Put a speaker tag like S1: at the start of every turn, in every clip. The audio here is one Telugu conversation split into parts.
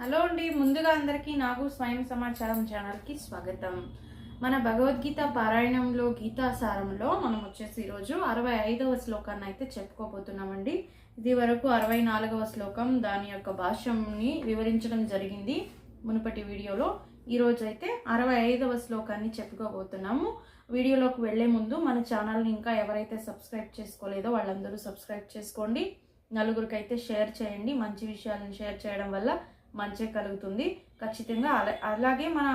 S1: హలో అండి ముందుగా అందరికీ నాకు స్వయం సమాచారం ఛానల్కి స్వాగతం. మన భగవద్గీత పారాయణంలో గీతాసారంలో మనం వచ్చేసి ఈరోజు అరవై ఐదవ శ్లోకాన్ని అయితే చెప్పుకోబోతున్నామండి. ఇది వరకు అరవై నాలుగవ శ్లోకం దాని యొక్క భాష్యంని వివరించడం జరిగింది మునుపటి వీడియోలో. ఈరోజు అయితే అరవై ఐదవ శ్లోకాన్ని చెప్పుకోబోతున్నాము. వీడియోలోకి వెళ్ళే ముందు మన ఛానల్ని ఇంకా ఎవరైతే సబ్స్క్రైబ్ చేసుకోలేదో వాళ్ళందరూ సబ్స్క్రైబ్ చేసుకోండి. నలుగురికి అయితే షేర్ చేయండి. మంచి విషయాలను షేర్ చేయడం వల్ల మంచి కలుగుతుంది. ఖచ్చితంగా అలా అలాగే మన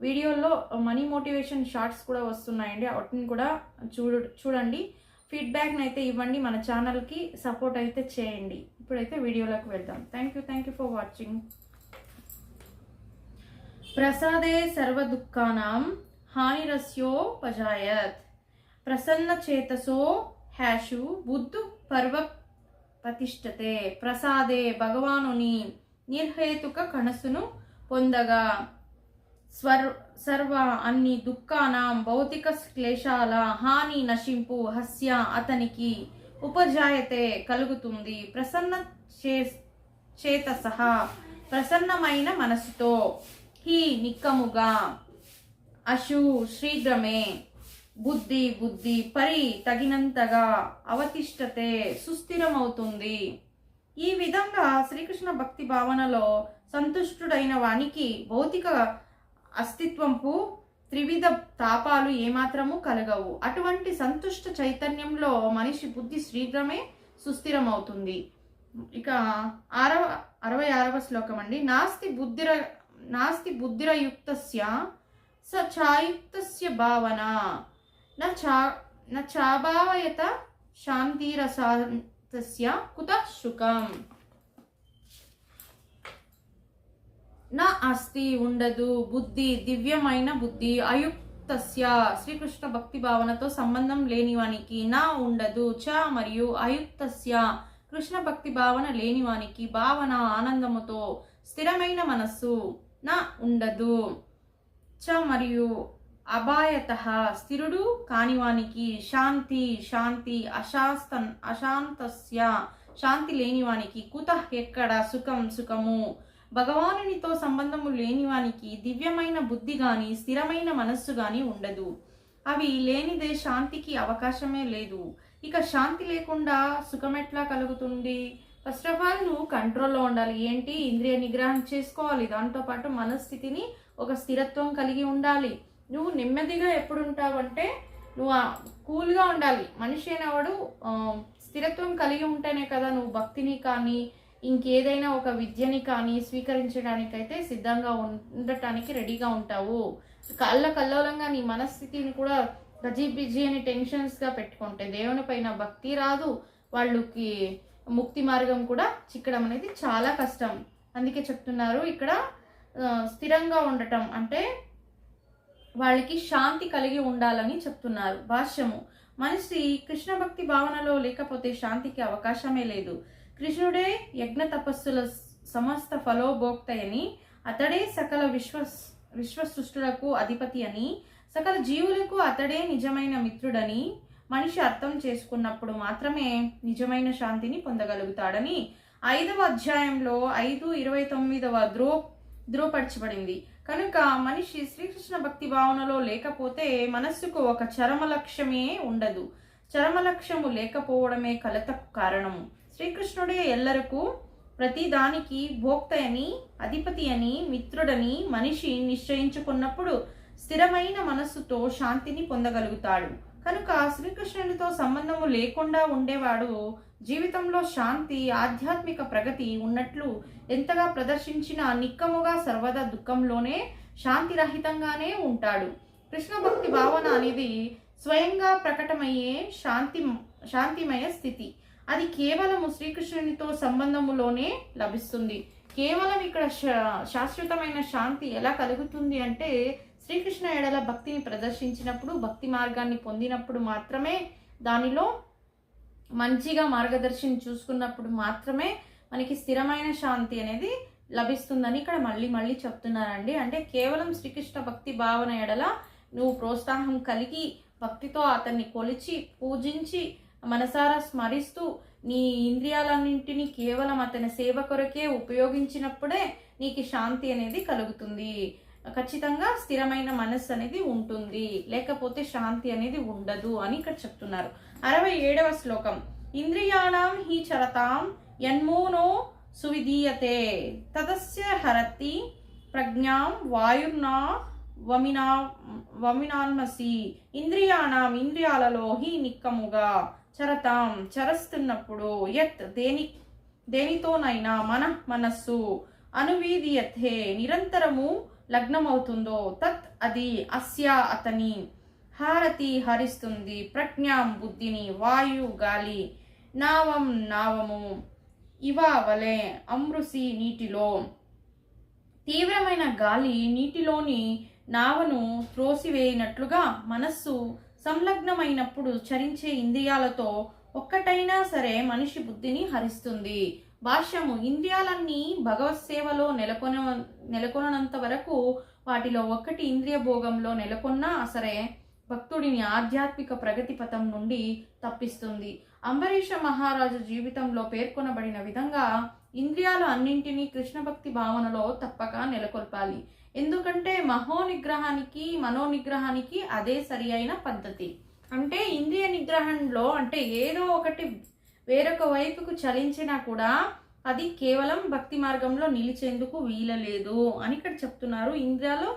S1: వీడియోల్లో మనీ మోటివేషన్ షార్ట్స్ కూడా వస్తున్నాయండి. వాటిని కూడా చూడు చూడండి. ఫీడ్బ్యాక్ని అయితే ఇవ్వండి. మన ఛానల్కి సపోర్ట్ అయితే చేయండి. ఇప్పుడైతే వీడియోలోకి వెళ్దాం. Thank you thank you for watching ప్రసాదే సర్వ దుఃఖానాం హానిరస్యోపజాయత్ ప్రసన్న చేతసో హ్యాషు బుద్ధు పర్వ ప్రతిష్టతే. ప్రసాదే భగవానుని. నిర్హేతుక కనసును పొందగా. స్వర్ సర్వ అన్ని దుఃఖానాం భౌతిక క్లేశాల హాని నశింపు హస్య అతనికి ఉపజాయతే కలుగుతుంది. ప్రసన్న చే చేత సహా ప్రసన్నమైన మనసుతో. హి నిక్కముగా. అశు శీఘ్రమే. బుద్ధి బుద్ధి పరి తగినంతగా అవతిష్టతే సుస్థిరమవుతుంది. ఈ విధంగా శ్రీకృష్ణ భక్తి భావనలో సంతుష్టుడైన వానికి భౌతిక అస్తిత్వంపు త్రివిధ తాపాలు ఏమాత్రము కలగవు. అటువంటి సంతుష్ట చైతన్యంలో మనిషి బుద్ధి శీఘ్రమే సుస్థిరమవుతుంది. ఇక ఆరవ అరవై ఆరవ శ్లోకం అండి. నాస్తి బుద్ధిర నాస్తి బుద్ధిరయుక్తస్య స ఛాయుక్తస్య భావన. నా చా నా చాభావయత తస్య కుత శుకం నా అస్తి ఉండదు బుద్ధి దివ్యమైన బుద్ధి అయుక్తస్య శ్రీకృష్ణ భక్తి భావనతో సంబంధం లేనివానికి నా ఉండదు చ మరియు అయుక్తస్య కృష్ణ భక్తి భావన లేనివానికి భావన ఆనందముతో స్థిరమైన మనస్సు నా ఉండదు చ మరియు అభాయత స్థిరుడు కానివానికి శాంతి శాంతి అశాస్త అశాంతస్య శాంతి లేనివానికి కుత ఎక్కడ సుఖం సుఖము? భగవానునితో సంబంధము లేనివానికి దివ్యమైన బుద్ధి గాని స్థిరమైన మనస్సు గాని ఉండదు. అవి లేనిదే శాంతికి అవకాశమే లేదు. ఇక శాంతి లేకుండా సుఖం ఎట్లా కలుగుతుంది? ఫస్ట్ ఆఫ్ ఆల్ నువ్వు కంట్రోల్లో ఉండాలి. ఏంటి? ఇంద్రియ నిగ్రహం చేసుకోవాలి. దాంతోపాటు మనస్థితిని ఒక స్థిరత్వం కలిగి ఉండాలి. నువ్వు నెమ్మదిగా ఎప్పుడు ఉంటావంటే నువ్వు కూల్గా ఉండాలి. మనిషి అనేవాడు స్థిరత్వం కలిగి ఉంటేనే కదా నువ్వు భక్తిని కానీ ఇంకేదైనా ఒక విద్యని కానీ స్వీకరించడానికైతే సిద్ధంగా ఉండటానికి రెడీగా ఉంటావు. కళ్ళ కల్లోలంగా నీ మనస్థితిని కూడా గజీ బిజీ అని టెన్షన్స్గా పెట్టుకుంటే దేవుని పైన భక్తి రాదు. వాళ్ళకి ముక్తి మార్గం కూడా చిక్కడం అనేది చాలా కష్టం. అందుకే చెప్తున్నారు ఇక్కడ స్థిరంగా ఉండటం అంటే వాళ్ళకి శాంతి కలిగి ఉండాలని చెప్తున్నారు. భాష్యము. మనిషి కృష్ణ భక్తి భావనలో లేకపోతే శాంతికి అవకాశమే లేదు. కృష్ణుడే యజ్ఞ తపస్సుల సమస్త ఫలోభోక్తయని అతడే సకల విశ్వ విశ్వ సృష్టులకు అధిపతి అని సకల జీవులకు అతడే నిజమైన మిత్రుడని మనిషి అర్థం చేసుకున్నప్పుడు మాత్రమే నిజమైన శాంతిని పొందగలుగుతాడని ఐదవ అధ్యాయంలో ఐదు ఇరవై తొమ్మిదవ ధ్రువ ధృవపరచబడింది కనుక మనిషి శ్రీకృష్ణ భక్తి భావనలో లేకపోతే మనస్సుకు ఒక చరమ లక్ష్యమే ఉండదు. చరమ లక్ష్యము లేకపోవడమే కలతకు కారణము. శ్రీకృష్ణుడే ఎల్లరకు ప్రతిదానికి భోక్త అని అధిపతి అని మిత్రుడని మనిషి నిశ్చయించుకున్నప్పుడు స్థిరమైన మనస్సుతో శాంతిని పొందగలుగుతాడు. కనుక శ్రీకృష్ణునితో సంబంధము లేకుండా ఉండేవాడు జీవితంలో శాంతి ఆధ్యాత్మిక ప్రగతి ఉన్నట్లు ఎంతగా ప్రదర్శించిన నిక్కముగా సర్వదా దుఃఖంలోనే శాంతిరహితంగానే ఉంటాడు. కృష్ణ భక్తి భావన అనేది స్వయంగా ప్రకటమయ్యే శాంతి శాంతిమయ స్థితి. అది కేవలము శ్రీకృష్ణునితో సంబంధములోనే లభిస్తుంది. కేవలం ఇక్కడ శా- శాశ్వతమైన శాంతి ఎలా కలుగుతుంది అంటే శ్రీకృష్ణ ఎడల భక్తిని ప్రదర్శించినప్పుడు భక్తి మార్గాన్ని పొందినప్పుడు మాత్రమే దానిలో మంచిగా మార్గదర్శిని చూసుకున్నప్పుడు మాత్రమే మనకి స్థిరమైన శాంతి అనేది లభిస్తుందని ఇక్కడ మళ్ళీ మళ్ళీ చెప్తున్నారండి. అంటే కేవలం శ్రీకృష్ణ భక్తి భావన ఎడల నువ్వు ప్రోత్సాహం కలిగి భక్తితో అతన్ని కొలిచి పూజించి మనసారా స్మరిస్తూ నీ ఇంద్రియాలన్నింటినీ కేవలం అతని సేవ కొరకే ఉపయోగించినప్పుడే నీకు శాంతి అనేది కలుగుతుంది. ఖచ్చితంగా స్థిరమైన మనస్సు అనేది ఉంటుంది. లేకపోతే శాంతి అనేది ఉండదు అని ఇక్కడ చెప్తున్నారు. అరవై ఏడవ శ్లోకం. ఇంద్రియాణం హి చరతాం యన్మూనో సువిధీయతే. తదస్య హరతి ప్రజ్ఞాం వాయుర్నా వమినా వమినాన్మసి. ఇంద్రియాణం ఇంద్రియాలలో హి నిక్కముగా. చరతాం చరస్తున్నప్పుడు యత్ దేని దేనితోనైనా మన మనస్సు అనువీధియతే నిరంతరము లగ్నమవుతుందో తత్ అది అస్య అతని హారతి హరిస్తుంది. ప్రజ్ఞాం బుద్ధిని వాయు గాలి నావం నావము. ఇవ వలె అమృసి నీటిలో. తీవ్రమైన గాలి నీటిలోని నావను త్రోసివేయినట్లుగా మనస్సు సంలగ్నమైనప్పుడు చరించే ఇంద్రియాలతో ఒక్కటైనా సరే మనిషి బుద్ధిని హరిస్తుంది. భాష్యము ఇంద్రియాలన్నీ భగవత్ సేవలో నెలకొన నెలకొనంత వరకు వాటిలో ఒక్కటి ఇంద్రియ భోగంలో నెలకొన్నా సరే భక్తుడిని ఆధ్యాత్మిక ప్రగతి పథం నుండి తప్పిస్తుంది. అంబరీష మహారాజు జీవితంలో పేర్కొనబడిన విధంగా ఇంద్రియాలు అన్నింటినీ కృష్ణ భక్తి భావనలో తప్పక నెలకొల్పాలి. ఎందుకంటే మహోనిగ్రహానికి మనోనిగ్రహానికి అదే సరి అయిన పద్ధతి. అంటే ఇంద్రియ నిగ్రహంలో అంటే ఏదో ఒకటి వేరొక వైపుకు చలించినా కూడా అది కేవలం భక్తి మార్గంలో నిలిచేందుకు వీలలేదు అని ఇక్కడ చెప్తున్నారు. ఇంద్రియాలు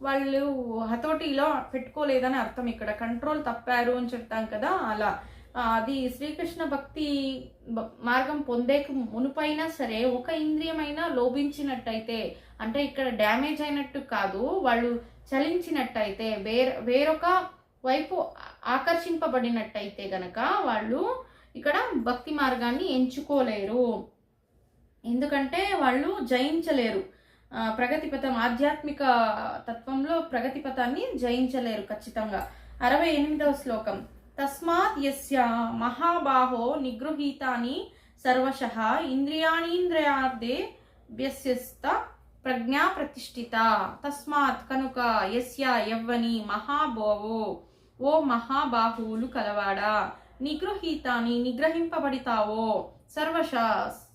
S1: వాళ్ళు హతోటిలో పెట్టుకోలేదని అర్థం ఇక్కడ. కంట్రోల్ తప్పారు అని చెప్తాం కదా అలా. అది శ్రీకృష్ణ భక్తి మార్గం పొందేక మునుపైనా సరే ఒక ఇంద్రియమైనా లోభించినట్టయితే అంటే ఇక్కడ డ్యామేజ్ అయినట్టు కాదు వాళ్ళు చలించినట్టయితే వేర వేరొక వైపు ఆకర్షింపబడినట్టయితే గనక వాళ్ళు ఇక్కడ భక్తి మార్గాన్ని ఎంచుకోలేరు. ఎందుకంటే వాళ్ళు జయించలేరు. ప్రగతిపథం ఆధ్యాత్మిక తత్వంలో ప్రగతిపథాన్ని జయించలేరు ఖచ్చితంగా. అరవై ఎనిమిదవ శ్లోకం. తస్మాత్ యస్య మహాబాహో నిగృహీతాని సర్వశః ఇంద్రియాణీంద్రియార్థే వ్యస్యస్త ప్రజ్ఞా ప్రతిష్ఠిత. తస్మాత్ కనుక యస్య యవ్వని మహాభోవో. ఓ మహాబాహువులు కలవాడా? నిగృహీతాని నిగ్రహింపబడితావో సర్వశ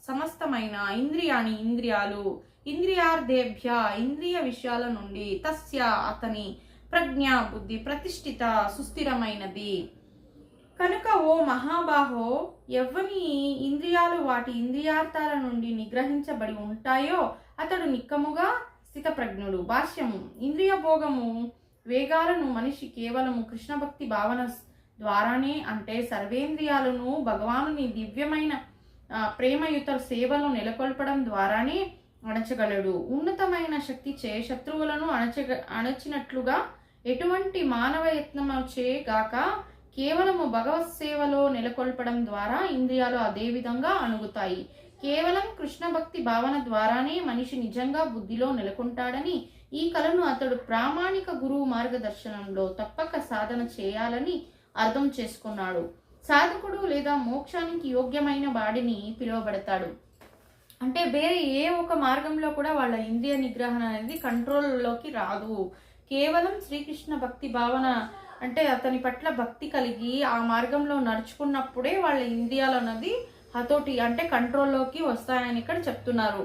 S1: సమస్తమైన ఇంద్రియాని ఇంద్రియాలు ఇంద్రియార్థేభ్య ఇంద్రియ విషయాల నుండి తస్య అతని ప్రజ్ఞ బుద్ధి ప్రతిష్ఠిత సుస్థిరమైనది. కనుక ఓ మహాబాహో ఎవ్వని ఇంద్రియాలు వాటి ఇంద్రియార్థాల నుండి నిగ్రహించబడి ఉంటాయో అతడు నిక్కముగా స్థితప్రజ్ఞుడు. భాష్యము ఇంద్రియ భోగము వేగాలను మనిషి కేవలము కృష్ణ భక్తి భావన ద్వారానే అంటే సర్వేంద్రియాలను భగవానుని దివ్యమైన ప్రేమయుత సేవలు నెలకొల్పడం ద్వారానే అణచగలడు. ఉన్నతమైన శక్తి చే శత్రువులను అణచగ అణచినట్లుగా ఎటువంటి మానవ యత్నమచే గాక కేవలము భగవత్ సేవలో నెలకొల్పడం ద్వారా ఇంద్రియాలు అదే విధంగా అణుగుతాయి. కేవలం కృష్ణ భక్తి భావన ద్వారానే మనిషి నిజంగా బుద్ధిలో నెలకొంటాడని ఈ కళను అతడు ప్రామాణిక గురువు మార్గదర్శనంలో తప్పక సాధన చేయాలని అర్థం చేసుకున్నాడు. సాధకుడు లేదా మోక్షానికి యోగ్యమైన వాడిని పిలువబడతాడు. అంటే వేరే ఏ ఒక మార్గంలో కూడా వాళ్ళ ఇంద్రియ నిగ్రహణ అనేది కంట్రోల్లోకి రాదు. కేవలం శ్రీకృష్ణ భక్తి భావన అంటే అతని పట్ల భక్తి కలిగి ఆ మార్గంలో నడుచుకున్నప్పుడే వాళ్ళ ఇంద్రియాలు అన్నది హతోటి అంటే కంట్రోల్లోకి వస్తాయని ఇక్కడ చెప్తున్నారు.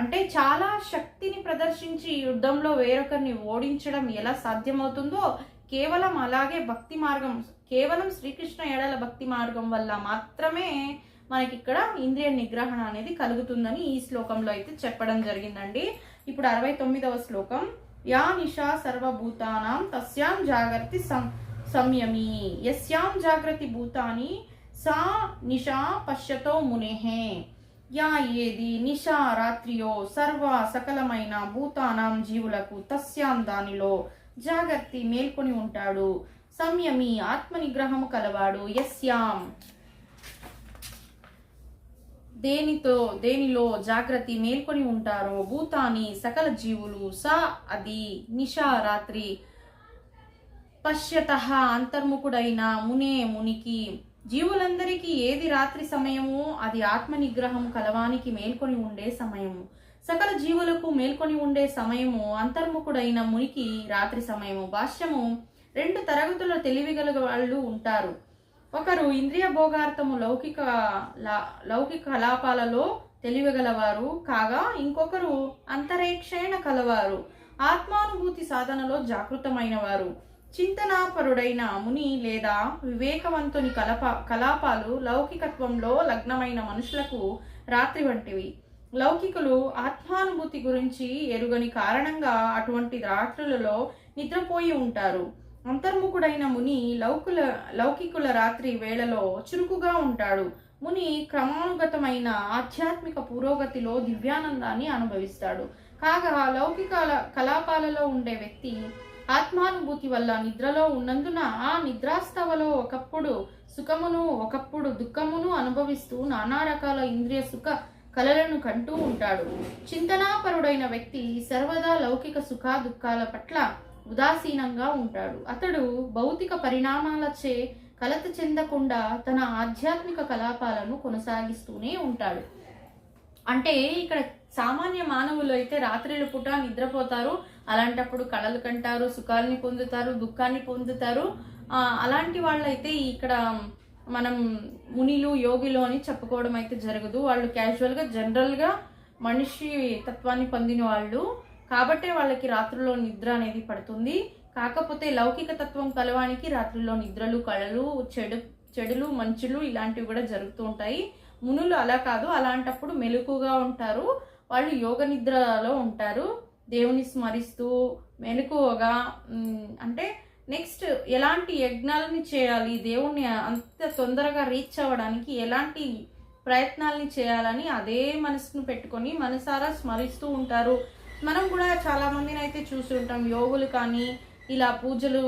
S1: అంటే చాలా శక్తిని ప్రదర్శించి యుద్ధంలో వేరొకరిని ఓడించడం ఎలా సాధ్యమవుతుందో కేవలం అలాగే భక్తి మార్గం కేవలం శ్రీకృష్ణ ఎడల భక్తి మార్గం వల్ల మాత్రమే మనకి ఇక్కడ ఇంద్రియ నిగ్రహణ అనేది కలుగుతుందని ఈ శ్లోకంలో అయితే చెప్పడం జరిగిందండి. ఇప్పుడు అరవై తొమ్మిదవ శ్లోకం యా నిషా సర్వభూతానాం తస్యాం జాగ్రత్తి సం సంయమి యస్యాం జాగ్రత్తి భూతాని సా నిషా పశ్యతో మునేహే యా ఏది నిషా రాత్రియో సర్వ సకలమైన భూతానాం జీవులకు తస్యాం దానిలో జాగర్తి మేల్కొని ఉంటాడు. సంయమి ఆత్మ నిగ్రహము కలవాడు. యస్యాం. దేనితో దేనిలో జాగ్రత్త మేల్కొని ఉంటారో భూతాని సకల జీవులు స అది నిషా రాత్రి. పశ్యత అంతర్ముఖుడైన మునే మునికి. జీవులందరికీ ఏది రాత్రి సమయము అది ఆత్మ నిగ్రహం కలవానికి మేల్కొని ఉండే సమయము. సకల జీవులకు మేల్కొని ఉండే సమయము అంతర్ముఖుడైన మునికి రాత్రి సమయము భాష్యము రెండు తరగతుల తెలివిగల వాళ్ళు ఉంటారు. ఒకరు ఇంద్రియ భోగార్థము లౌకిక లా- లౌకిక కలాపాలలో తెలివిగలవారు కాగా ఇంకొకరు అంతరేక్షణ కలవారు. ఆత్మానుభూతి సాధనలో జాగృతమైనవారు. చింతనాపరుడైన ముని లేదా వివేకవంతుని కలప కలాపాలు లౌకికత్వంలో లగ్నమైన మనుషులకు రాత్రి వంటివి. లౌకికులు ఆత్మానుభూతి గురించి ఎరుగని కారణంగా అటువంటి రాత్రులలో నిద్రపోయి ఉంటారు. అంతర్ముఖుడైన ముని లౌకుల లౌకికుల రాత్రి వేళలో చురుకుగా ఉంటాడు. ముని క్రమానుగతమైన ఆధ్యాత్మిక పురోగతిలో దివ్యానందాన్ని అనుభవిస్తాడు. కాగా లౌకిక కలాపాలలో ఉండే వ్యక్తి ఆత్మానుభూతి వల్ల నిద్రలో ఉన్నందున ఆ నిద్రాస్తవలో ఒకప్పుడు సుఖమును ఒకప్పుడు దుఃఖమును అనుభవిస్తూ నానా రకాల ఇంద్రియ సుఖ కలలను కంటూ ఉంటాడు. చింతనాపరుడైన వ్యక్తి సర్వదా లౌకిక సుఖ దుఃఖాల పట్ల ఉదాసీనంగా ఉంటాడు. అతడు భౌతిక పరిణామాలచే కలత చెందకుండా తన ఆధ్యాత్మిక కలాపాలను కొనసాగిస్తూనే ఉంటాడు. అంటే ఇక్కడ సామాన్య మానవులు అయితే రాత్రిల పూట నిద్రపోతారు అలాంటప్పుడు కళలు కంటారు సుఖాల్ని పొందుతారు దుఃఖాన్ని పొందుతారు. అలాంటి వాళ్ళైతే ఇక్కడ మనం మునిలు యోగిలు అని చెప్పుకోవడం అయితే జరగదు. వాళ్ళు క్యాజువల్గా జనరల్గా మనిషి తత్వాన్ని పొందిన వాళ్ళు. కాబట్టే వాళ్ళకి రాత్రిలో నిద్ర అనేది పడుతుంది. కాకపోతే లౌకిక తత్వం కలవానికి రాత్రిలో నిద్రలు కళలు చెడు చెడులు మంచులు ఇలాంటివి కూడా జరుగుతూ ఉంటాయి. మునులు అలా కాదు. అలాంటప్పుడు మెలకుగా ఉంటారు. వాళ్ళు యోగ నిద్రలో ఉంటారు. దేవుని స్మరిస్తూ మెలకువగా అంటే నెక్స్ట్ ఎలాంటి యజ్ఞాలని చేయాలి? దేవుణ్ణి అంత తొందరగా రీచ్ అవ్వడానికి ఎలాంటి ప్రయత్నాలని చేయాలని అదే మనసును పెట్టుకొని మనసారా స్మరిస్తూ ఉంటారు. మనం కూడా చాలామందిని అయితే చూసి ఉంటాం. యోగులు కానీ ఇలా పూజలు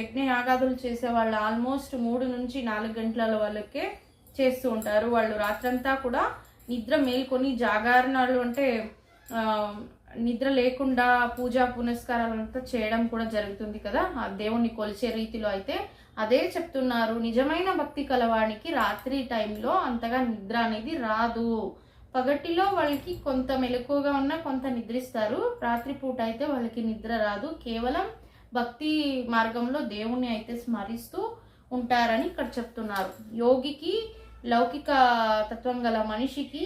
S1: యజ్ఞయాగాదులు యజ్ఞ చేసే వాళ్ళు ఆల్మోస్ట్ మూడు నుంచి నాలుగు గంటల వాళ్ళకే చేస్తూ ఉంటారు. వాళ్ళు రాత్రంతా కూడా నిద్ర మేల్కొని జాగరణలు అంటే నిద్ర లేకుండా పూజా పునస్కారాలు అంతా చేయడం కూడా జరుగుతుంది కదా. ఆ దేవుణ్ణి కొలిచే రీతిలో అయితే అదే చెప్తున్నారు. నిజమైన భక్తి కలవాడికి రాత్రి టైంలో అంతగా నిద్ర అనేది రాదు. పగటిలో వాళ్ళకి కొంత మెలకువగా ఉన్న కొంత నిద్రిస్తారు. రాత్రి పూట అయితే వాళ్ళకి నిద్ర రాదు. కేవలం భక్తి మార్గంలో దేవుణ్ణి అయితే స్మరిస్తూ ఉంటారని ఇక్కడ చెప్తున్నారు. యోగికి లౌకిక తత్వం గల మనిషికి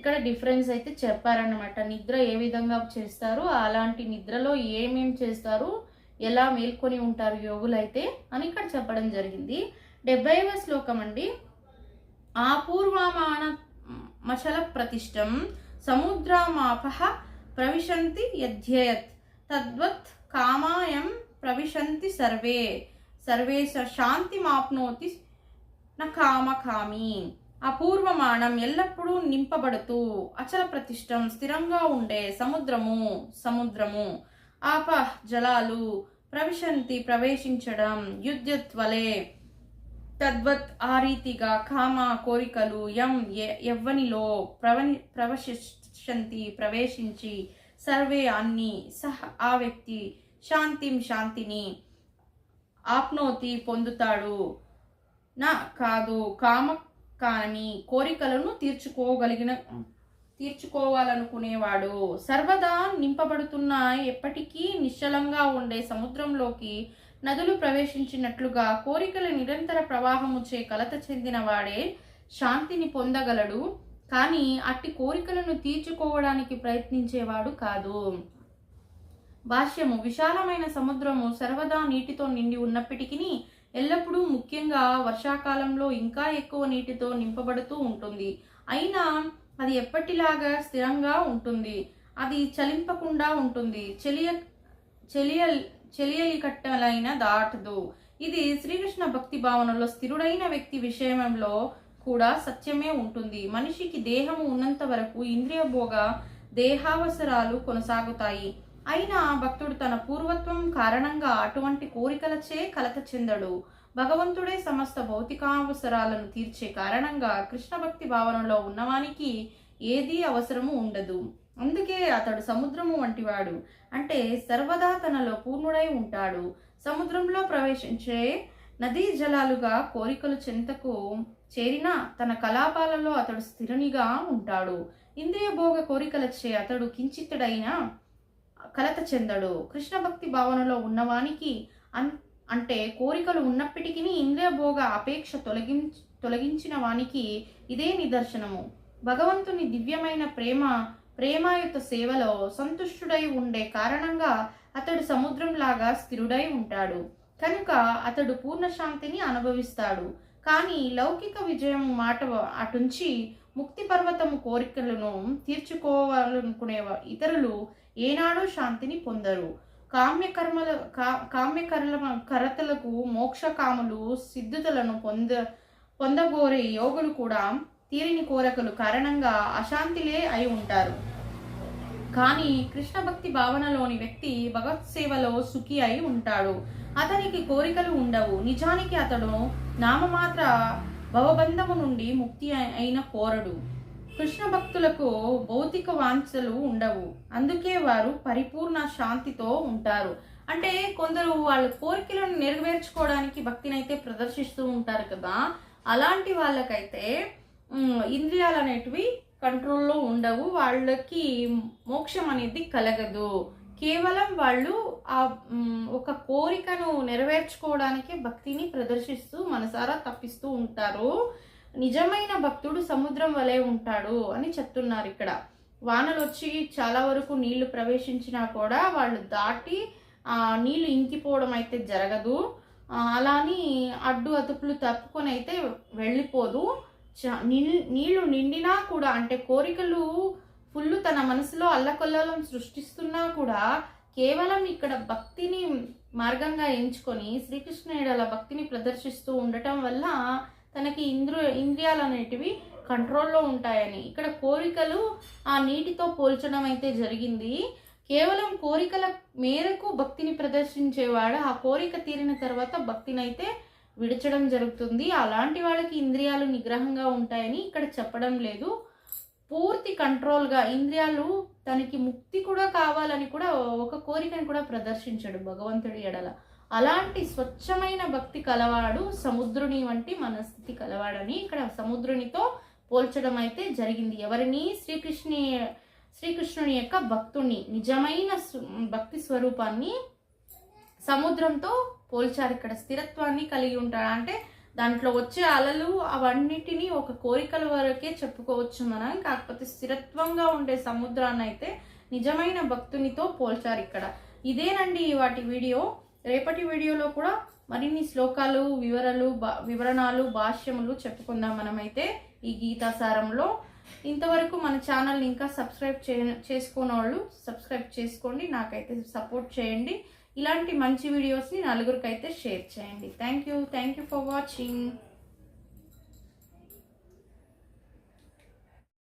S1: ఇక్కడ డిఫరెన్స్ అయితే చెప్పారనమాట నిద్ర ఏ విధంగా చేస్తారు అలాంటి నిద్రలో ఏమేం చేస్తారు ఎలా మేల్కొని ఉంటారు యోగులైతే అని ఇక్కడ చెప్పడం జరిగింది. డెబ్బైవ శ్లోకం అండి. ఆపూర్వమాన మశల ప్రతిష్టం సముద్రమాప ప్రవిశంతి యధ్యయత్ తద్వత్ కామాయం ప్రవిశంతి సర్వే సర్వే స శాంతిమాప్నోతి న కామకామి అపూర్వమానం ఎల్లప్పుడూ నింపబడుతూ అచల ప్రతిష్టం స్థిరంగా ఉండే సముద్రము సముద్రము ఆప జలాలు ప్రవిశంతి ప్రవేశించడం యుద్ధత్వలే తద్వత్ ఆ రీతిగా కామ కోరికలు యం ఎ- ఎవ్వనిలో ప్రవని ప్రవశించి ప్రవేశించి సర్వే అన్ని సహ ఆ వ్యక్తి శాంతిం శాంతిని ఆప్నోతి పొందుతాడు. నా కాదు కామ కానీ కోరికలను తీర్చుకోగలిగిన తీర్చుకోవాలనుకునేవాడు. సర్వదా నింపబడుతున్న ఎప్పటికీ నిశ్చలంగా ఉండే సముద్రంలోకి నదులు ప్రవేశించినట్లుగా కోరికల నిరంతర ప్రవాహముచే కలత చెందిన వాడే శాంతిని పొందగలడు. కానీ అట్టి కోరికలను తీర్చుకోవడానికి ప్రయత్నించేవాడు కాదు. భాష్యము విశాలమైన సముద్రము సర్వదా నీటితో నిండి ఉన్నప్పటికీ ఎల్లప్పుడూ ముఖ్యంగా వర్షాకాలంలో ఇంకా ఎక్కువ నీటితో నింపబడుతూ ఉంటుంది. అయినా అది ఎప్పటిలాగా స్థిరంగా ఉంటుంది. అది చలింపకుండా ఉంటుంది. చెలియ చెలియ చెలియలి కట్టలైన దాటదు. ఇది శ్రీకృష్ణ భక్తి భావనలో స్థిరుడైన వ్యక్తి విషయంలో కూడా సత్యమే ఉంటుంది. మనిషికి దేహము ఉన్నంత వరకు ఇంద్రియ భోగ దేహావసరాలు కొనసాగుతాయి. అయినా భక్తుడు తన పూర్వత్వం కారణంగా అటువంటి కోరికలచే కలత చెందడు. భగవంతుడే సమస్త భౌతికావసరాలను తీర్చే కారణంగా కృష్ణ భక్తి భావనలో ఉన్నవానికి ఏదీ అవసరము ఉండదు. అందుకే అతడు సముద్రము వంటివాడు. అంటే సర్వదా తనలో పూర్ణుడై ఉంటాడు. సముద్రంలో ప్రవేశించే నదీ జలాలుగా కోరికలు చెంతకు చేరినా తన కలాపాలలో అతడు స్థిరునిగా ఉంటాడు. ఇంద్రియ భోగ కోరికలచే అతడు కించితుడైన కలత చెందడు. కృష్ణ భక్తి భావనలో ఉన్నవానికి అన్ అంటే కోరికలు ఉన్నప్పటికీ ఇంద్రియభోగ అపేక్ష తొలగిం తొలగించిన వానికి ఇదే నిదర్శనము. భగవంతుని దివ్యమైన ప్రేమ ప్రేమాయుత సేవలో సంతుష్టుడై ఉండే కారణంగా అతడు సముద్రంలాగా స్థిరుడై ఉంటాడు. కనుక అతడు పూర్ణ శాంతిని అనుభవిస్తాడు. కానీ లౌకిక విజయం మాట అటుంచి ముక్తి పర్వతము కోరికలను తీర్చుకోవాలనుకునే ఇతరులు ఏనాడో శాంతిని పొందరు. కామ్యకర్మల కా కామ్యకర్మ కరతలకు మోక్షకాములు సిద్ధుతలను పొంద పొందగోరే యోగులు కూడా తీరిని కోరకలు కారణంగా అశాంతిలే అయి ఉంటారు. కానీ కృష్ణ భక్తి భావనలోని వ్యక్తి భగవత్ సేవలో సుఖి అయి ఉంటాడు. అతనికి కోరికలు ఉండవు. నిజానికి అతడు నామమాత్ర భవబంధము నుండి ముక్తి అయిన కోరడు కృష్ణ భక్తులకు భౌతిక వాంఛలు ఉండవు. అందుకే వారు పరిపూర్ణ శాంతితో ఉంటారు. అంటే కొందరు వాళ్ళ కోరికలను నెరవేర్చుకోవడానికి భక్తిని అయితే ప్రదర్శిస్తూ ఉంటారు కదా. అలాంటి వాళ్ళకైతే ఇంద్రియాలు అనేటివి కంట్రోల్లో ఉండవు. వాళ్ళకి మోక్షం అనేది కలగదు. కేవలం వాళ్ళు ఆ ఒక కోరికను నెరవేర్చుకోవడానికి భక్తిని ప్రదర్శిస్తూ మనసారా తప్పిస్తూ ఉంటారు. నిజమైన భక్తుడు సముద్రం వలె ఉంటాడు అని చెప్తున్నారు ఇక్కడ. వానలు వచ్చి చాలా వరకు నీళ్ళు ప్రవేశించినా కూడా వాళ్ళు దాటి ఆ నీళ్ళు ఇంకిపోవడం అయితే జరగదు. అలాని అడ్డు అతుపులు తప్పుకొని అయితే వెళ్ళిపోదు. చ- నీళ్ళు నిండినా కూడా అంటే కోరికలు ఫుల్ తన మనసులో అల్లకొల్లలం సృష్టిస్తున్నా కూడా కేవలం ఇక్కడ భక్తిని మార్గంగా ఎంచుకొని శ్రీకృష్ణ భక్తిని ప్రదర్శిస్తూ ఉండటం వల్ల తనకి ఇంద్రు ఇంద్రియాలు అనేటివి కంట్రోల్లో ఉంటాయని. ఇక్కడ కోరికలు ఆ నీటితో పోల్చడం అయితే జరిగింది. కేవలం కోరికల మేరకు భక్తిని ప్రదర్శించేవాడు ఆ కోరిక తీరిన తర్వాత భక్తిని అయితే విడచడం జరుగుతుంది. అలాంటి వాళ్ళకి ఇంద్రియాలు నిగ్రహంగా ఉంటాయని ఇక్కడ చెప్పడం లేదు. పూర్తి కంట్రోల్గా ఇంద్రియాలు తనకి ముక్తి కూడా కావాలని కూడా ఒక కోరికను కూడా ప్రదర్శించాడు భగవంతుడి ఎడల. అలాంటి స్వచ్ఛమైన భక్తి కలవాడు సముద్రుని వంటి మనస్థితి కలవాడని ఇక్కడ సముద్రునితో పోల్చడం అయితే జరిగింది. ఎవరిని? శ్రీకృష్ణి శ్రీకృష్ణుని యొక్క భక్తుణ్ణి నిజమైన భక్తి స్వరూపాన్ని సముద్రంతో పోల్చారు. ఇక్కడ స్థిరత్వాన్ని కలిగి ఉంటాడు అంటే దాంట్లో వచ్చే అలలు అవన్నిటినీ ఒక కోరికల వరకే చెప్పుకోవచ్చు మనం. కాకపోతే స్థిరత్వంగా ఉండే సముద్రాన్ని అయితే నిజమైన భక్తునితో పోల్చారు ఇక్కడ. ఇదేనండి వాటి వీడియో. రేపటి వీడియోలో కూడా మరిన్ని శ్లోకాలు వివరాలు బా వివరణాలు భాష్యములు చెప్పుకుందాం మనమైతే ఈ గీతాసారంలో ఇంతవరకు మన ఛానల్ని ఇంకా సబ్స్క్రైబ్ చే చేసుకున్న వాళ్ళు సబ్స్క్రైబ్ చేసుకోండి నాకైతే సపోర్ట్ చేయండి. ఇలాంటి మంచి వీడియోస్ని నలుగురికైతే షేర్ చేయండి. Thank you thank you for watching.